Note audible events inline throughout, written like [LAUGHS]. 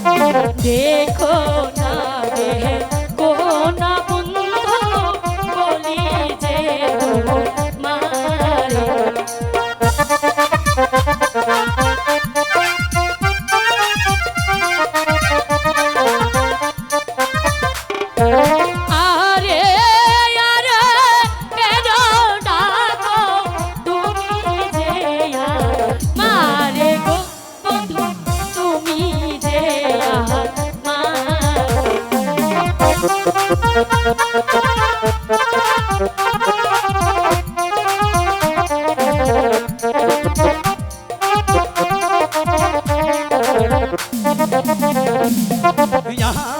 देखो ना देख Yeah.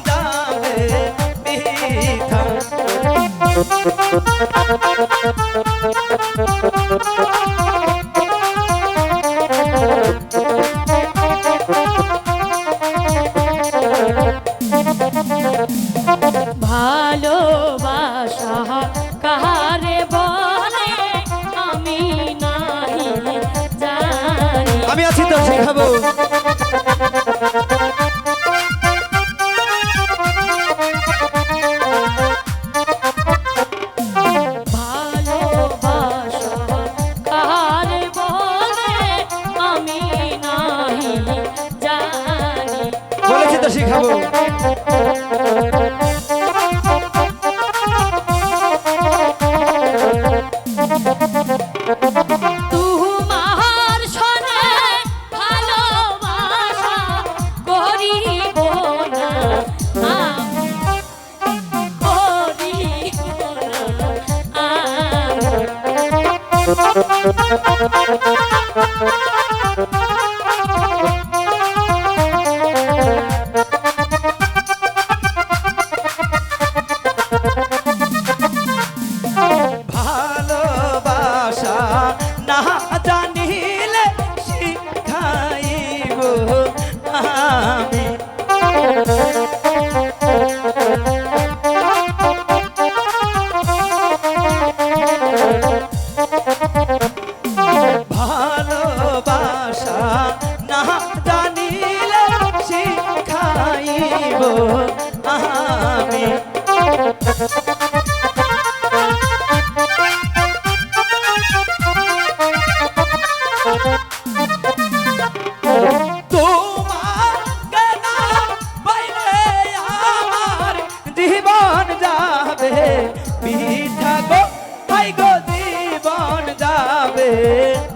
ভালোবাসা কাহারে বলে? আমি নাহি জানি। আমি আছি তো শেখাবো। বাসি খাব Thank you. 哈 [LAUGHS] যাবে